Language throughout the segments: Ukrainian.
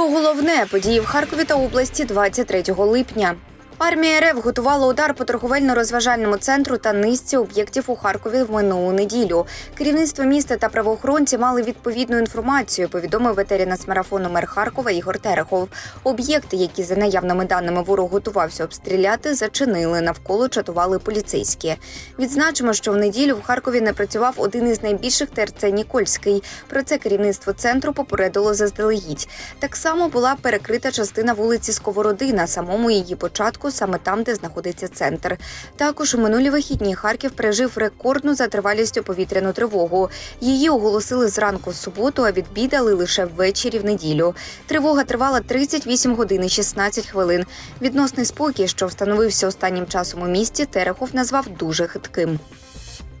Про головне події в Харкові та області 23 липня. Армія РФ готувала удар по торговельно-розважальному центру та низці об'єктів у Харкові в минулу неділю. Керівництво міста та правоохоронці мали відповідну інформацію. Повідомив ветерина з марафону мер Харкова Ігор Терехов. Об'єкти, які за наявними даними ворог готувався обстріляти, зачинили. Навколо чатували поліцейські. Відзначимо, що в неділю в Харкові не працював один із найбільших ТРЦ Нікольський. Про це керівництво центру попередило заздалегідь. Так само була перекрита частина вулиці Сковороди на самому її початку, саме там, де знаходиться центр. Також у минулі вихідні Харків пережив рекордну за тривалістю повітряну тривогу. Її оголосили зранку в суботу, а відбідали лише ввечері в неділю. Тривога тривала 38 годин і 16 хвилин. Відносний спокій, що встановився останнім часом у місті, Терехов назвав дуже хитким.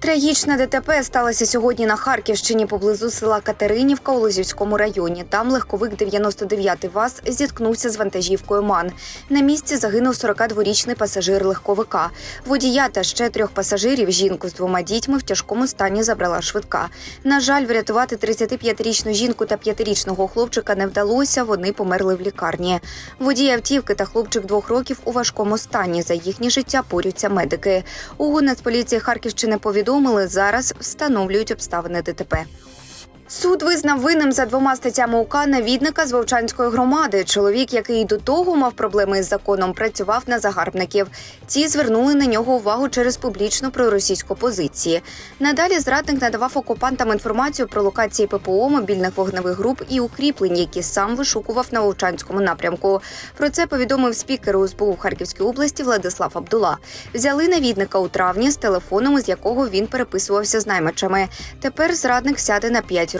Трагічна ДТП сталася сьогодні на Харківщині поблизу села Катеринівка у Лозівському районі. Там легковик 99 ВАЗ зіткнувся з вантажівкою МАН. На місці загинув 42-річний пасажир легковика. Водія та ще трьох пасажирів, жінку з двома дітьми в тяжкому стані забрала швидка. На жаль, врятувати 35-річну жінку та 5-річного хлопчика не вдалося. Вони померли в лікарні. Водій автівки та хлопчик двох років у важкому стані. За їхнє життя борються медики. У Нацполіції Харківщини повідомили, зараз встановлюють обставини ДТП. Суд визнав винним за двома статтями УК навідника з Вовчанської громади. Чоловік, який до того мав проблеми із законом, працював на загарбників. Ці звернули на нього увагу через публічну проросійську позиції. Надалі зрадник надавав окупантам інформацію про локації ППО, мобільних вогневих груп і укріплень, які сам вишукував на Вовчанському напрямку. Про це повідомив спікер УСБУ в Харківській області Владислав Абдула. Взяли навідника у травні з телефоном, з якого він переписувався з наймачами. Тепер зрадник сяде на 5